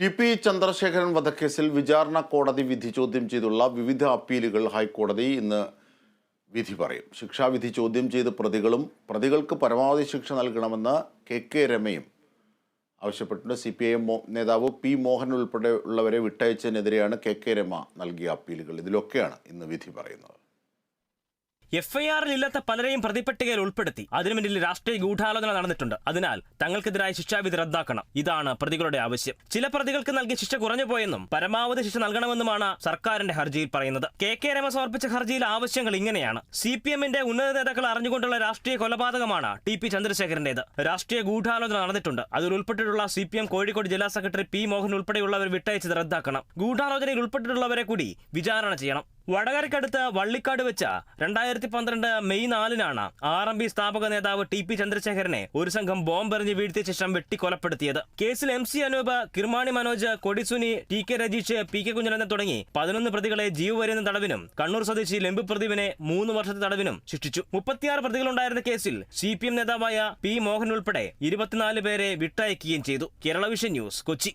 T P Chandrasekharan വധക്കേസിൽ വിചാരണ കോടതി വിധി ചോദ്യം ചെയ്തുള്ള വിവിധ അപ്പീലുകൾ ഹൈക്കോടതി ഇന്ന് വിധി പറയും. ശിക്ഷാവിധി ചോദ്യം ചെയ്ത് പ്രതികളും പ്രതികൾക്ക് പരമാവധി ശിക്ഷ നൽകണമെന്ന് കെ കെ രമയും ആവശ്യപ്പെട്ടിട്ടുണ്ട്. സി പി ഐ എം നേതാവ് പി മോഹൻ ഉൾപ്പെടെയുള്ളവരെ വിട്ടയച്ചതിനെതിരെയാണ് കെ കെ രമ നൽകിയ അപ്പീലുകൾ. ഇതിലൊക്കെയാണ് ഇന്ന് വിധി പറയുന്നത്. എഫ്ഐആറിൽ ഇല്ലാത്ത പലരെയും പ്രതിപട്ടികയിൽ ഉൾപ്പെടുത്തി. അതിനു മുന്നിൽ രാഷ്ട്രീയ ഗൂഢാലോചന നടന്നിട്ടുണ്ട്. അതിനാൽ തങ്ങൾക്കെതിരായ ശിക്ഷാവിധി റദ്ദാക്കണം. ഇതാണ് പ്രതികളുടെ ആവശ്യം. ചില പ്രതികൾക്ക് നൽകിയ ശിക്ഷ കുറഞ്ഞുപോയെന്നും പരമാവധി ശിക്ഷ നൽകണമെന്നുമാണ് സർക്കാരിന്റെ ഹർജിയിൽ പറയുന്നത്. കെ കെ രമ സമർപ്പിച്ച ഹർജിയിൽ ആവശ്യങ്ങൾ ഇങ്ങനെയാണ്. സി പി എമ്മിന്റെ ഉന്നത നേതാക്കൾ അറിഞ്ഞുകൊണ്ടുള്ള രാഷ്ട്രീയ കൊലപാതകമാണ് ടി പി ചന്ദ്രശേഖരന്റേത്. രാഷ്ട്രീയ ഗൂഢാലോചന നടന്നിട്ടുണ്ട്. അതിൽ ഉൾപ്പെട്ടിട്ടുള്ള സി പി എം കോഴിക്കോട് ജില്ലാ സെക്രട്ടറി പി മോഹൻ ഉൾപ്പെടെയുള്ളവർ വിട്ടയച്ചത് റദ്ദാക്കണം. ഗൂഢാലോചനയിൽ ഉൾപ്പെട്ടിട്ടുള്ളവരെ കൂടി വിചാരണ ചെയ്യണം. വടകരക്കടുത്ത് വള്ളിക്കാട് വെച്ച രണ്ടായിരത്തി പന്ത്രണ്ട് മെയ് നാലിനാണ് ആർ എം പി സ്ഥാപക നേതാവ് ടി പി ചന്ദ്രശേഖരനെ ഒരു സംഘം ബോംബെറിഞ്ഞ് വീഴ്ത്തിയ ശേഷം വെട്ടിക്കൊലപ്പെടുത്തിയത്. കേസിൽ M C Anoop Kirmani Manoj Kodi Suni T K Rajeesh P K Kunhanandan തുടങ്ങി പതിനൊന്ന് പ്രതികളെ ജീവപര്യന്തം തടവിനും കണ്ണൂർ സ്വദേശി ലെമ്പു പ്രദീപിനെ മൂന്ന് വർഷത്തെ തടവിനും ശിക്ഷിച്ചു. മുപ്പത്തിയാറ് പ്രതികളുണ്ടായിരുന്ന കേസിൽ സി പി എം നേതാവായ പി മോഹൻ ഉൾപ്പെടെ ഇരുപത്തിനാല് പേരെ വിട്ടയക്കുകയും ചെയ്തു. Kerala vision news Kochi.